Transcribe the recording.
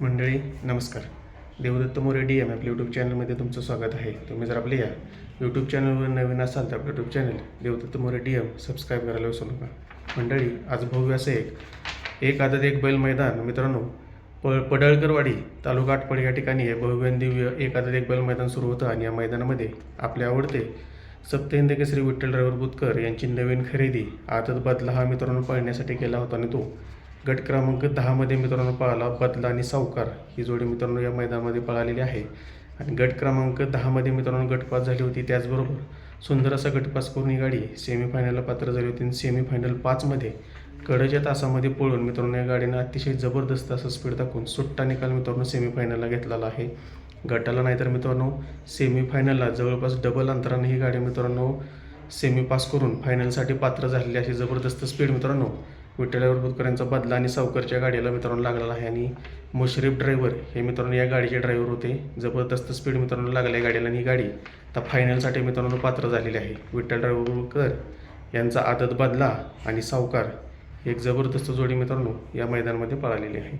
मंडळी नमस्कार. Devdatta More D M आपल्या यूट्यूब चॅनलमध्ये तुमचं स्वागत आहे. तुम्ही जर आपल्या या यूट्यूब चॅनलवर नवीन असाल तर आपलं YouTube channel Devdatta More D M subscribe करायला विसरू नका. मंडळी आज भव्य असं एक एक आदत एक बैल मैदान. मित्रांनो प पडळकरवाडी तालुका आटपाडी या ठिकाणी आहे भव्य दिव्य एक आदत एक बैल मैदान सुरू होतं आणि या मैदानामध्ये आपले आवडते सप्तहिंद श्री विठ्ठल ड्रायव्हर बुतकर यांची नवीन खरेदी आदत बदला हा मित्रांनो पळण्यासाठी केला होता आणि तो गट क्रमांक दहामध्ये मित्रांनो पळाला बदला आणि सावकार. ही जोडी मित्रांनो या मैदानामध्ये पळालेली आहे. आणि गट क्रमांक दहामध्ये मित्रांनो गटपास झाली होती त्याचबरोबर सुंदर असा गटपास करून ही गाडी सेमीफायनलला पात्र झाली होती. आणि सेमीफायनल पाचमध्ये कडच्या तासामध्ये पळून मित्रांनो या गाडीनं अतिशय जबरदस्त असं स्पीड दाखवून सुट्टा निकाल मित्रांनो सेमीफायनलला घेतलेला आहे. गटाला नाहीतर मित्रांनो सेमीफायनलला जवळपास डबल अंतराने ही गाडी मित्रांनो सेमी पास करून फायनलसाठी पात्र झालेली अशी जबरदस्त स्पीड मित्रांनो विठ्ठलावर बुतकर यांचा बदला आणि सावकरच्या गाडीला मित्रांनो लागलेला आहे. आणि मुश्रीफ ड्रायव्हर हे मित्रांनो या गाडीचे ड्रायव्हर होते. जबरदस्त स्पीड मित्रांनो लागल्या गाडीला. आणि ही गाडी आता फायनलसाठी मित्रांनो पात्र झालेली आहे. विठ्ठल ड्रायव्हरकर यांचा आदत बदला आणि सावकार एक जबरदस्त जोडी मित्रांनो या मैदानामध्ये पळालेली आहे.